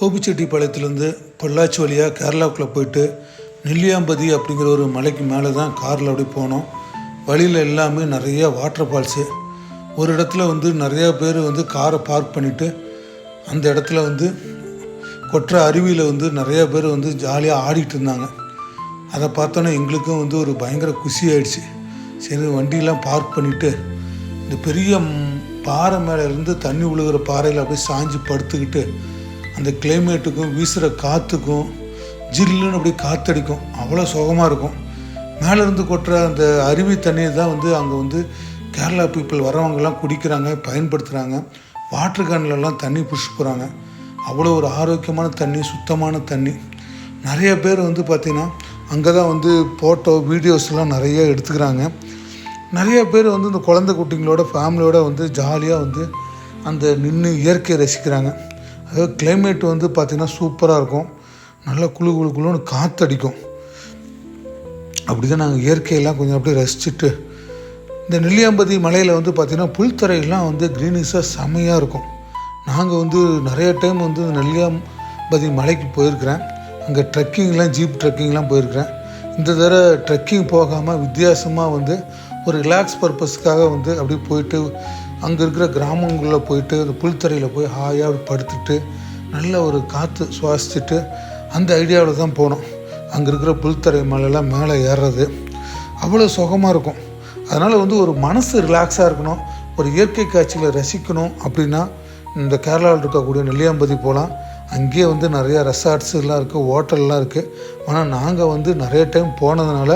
கோபிச்செட்டிப்பாளையத்துலேருந்து பொள்ளாச்சி வழியாக கேரளாவுக்குள்ளே போயிட்டு நெல்லியாம்பதி அப்படிங்கிற ஒரு மலைக்கு மேலே தான் காரில் அப்படி போனோம். வழியில் எல்லாமே நிறையா வாட்டர் ஃபால்ஸு ஒரு இடத்துல வந்து நிறையா பேர் வந்து காரை பார்க் பண்ணிவிட்டு அந்த இடத்துல வந்து கொற்ற அருவியில் வந்து நிறையா பேர் வந்து ஜாலியாக ஆடிட்டு இருந்தாங்க. அதை பார்த்தோன்னே எங்களுக்கும் வந்து ஒரு பயங்கர குஷி ஆயிடுச்சு. சரி வண்டியெலாம் பார்க் பண்ணிவிட்டு இந்த பெரிய பாறை மேலே இருந்து தண்ணி விழுகிற பாறையில் அப்படியே சாஞ்சு படுத்துக்கிட்டு அந்த கிளைமேட்டுக்கும் வீசுகிற காற்றுக்கும் ஜில்லுன்னு அப்படியே காற்றடிக்கும் அவ்வளோ சுகமாக இருக்கும். மேலேருந்து கொட்டுற அந்த அருவி தண்ணியை தான் வந்து அங்கே வந்து கேரளா பீப்புள் வரவங்கெல்லாம் குடிக்கிறாங்க பயன்படுத்துகிறாங்க வாட்டர் கேன்லலாம் தண்ணி பிடிச்சி போகிறாங்க அவ்வளோ ஒரு ஆரோக்கியமான தண்ணி சுத்தமான தண்ணி. நிறைய பேர் வந்து பார்த்திங்கன்னா அங்கே தான் வந்து ஃபோட்டோ வீடியோஸ்லாம் நிறைய எடுத்துக்கிறாங்க. நிறைய பேர் வந்து இந்த குழந்தை குட்டிங்களோட ஃபேமிலியோட வந்து ஜாலியாக வந்து அந்த நின்று இயற்கையை ரசிக்கிறாங்க. அதாவது கிளைமேட் வந்து பார்த்திங்கன்னா சூப்பராக இருக்கும். நல்லா குளு குளு குளுன்னு காற்றடிக்கும் அப்படி தான் நாங்கள் இயற்கையெல்லாம் கொஞ்சம் அப்படியே ரசிச்சுட்டு இந்த நெல்லியாம்பதி மலையில் வந்து பார்த்திங்கன்னா புல்தரையெல்லாம் வந்து க்ரீனிஷாக செம்மையாக இருக்கும். நாங்கள் வந்து நிறைய டைம் வந்து நெல்லியாம்பதி மலைக்கு போயிருக்கிறேன். அங்கே ட்ரெக்கிங்லாம் ஜீப் ட்ரெக்கிங்லாம் போயிருக்கிறேன். இந்த தடவை ட்ரெக்கிங் போகாமல் வித்தியாசமாக வந்து ஒரு ரிலாக்ஸ் பர்பஸ்க்காக வந்து அப்படியே போயிட்டு அங்கே இருக்கிற கிராமங்களில் போயிட்டு அந்த புல்தரையில் போய் ஹாயாக படுத்துட்டு நல்ல ஒரு காற்று சுவாசிச்சுட்டு அந்த ஐடியாவில் தான் போனோம். அங்கே இருக்கிற புல்தரை மலையெல்லாம் மேலே ஏறுறது. அவ்வளோ சுகமாக இருக்கும். அதனால் வந்து ஒரு மனசு ரிலாக்ஸாக இருக்கணும். ஒரு இயற்கை காட்சிகளை ரசிக்கணும் அப்படின்னா இந்த கேரளாவில் இருக்கக்கூடிய நெல்லியாம்பதி போகலாம் அங்கேயே வந்து நிறைய ரெசார்ட்ஸ்லாம் இருக்குது ஹோட்டல்லாம் இருக்குது ஆனால் நாங்கள் வந்து நிறைய டைம் போனதுனால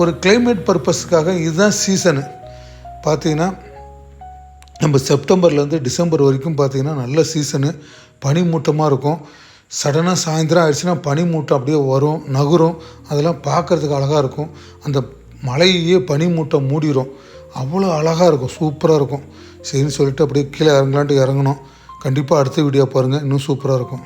ஒரு கிளைமேட் பர்பஸ்க்காக இதுதான் சீசனு பார்த்தீங்கன்னா நம்ம செப்டம்பர்லேருந்து டிசம்பர் வரைக்கும் பார்த்தீங்கன்னா நல்ல சீசனு. பனிமூட்டமாக இருக்கும். சடனாக சாயந்தரம் ஆயிடுச்சுன்னா பனிமூட்டம் அப்படியே வரும் நகரும். அதெல்லாம் பார்க்கறதுக்கு அழகாக இருக்கும். அந்த மலையே பனிமூட்டம் மூடிடும் அவ்வளோ அழகாக இருக்கும். சூப்பராக இருக்கும். சரின்னு சொல்லிட்டு அப்படியே கீழே இறங்கலான்ட்டு இறங்கணும். கண்டிப்பாக அடுத்த வீடியோ பாருங்கள் இன்னும் சூப்பராக இருக்கும்.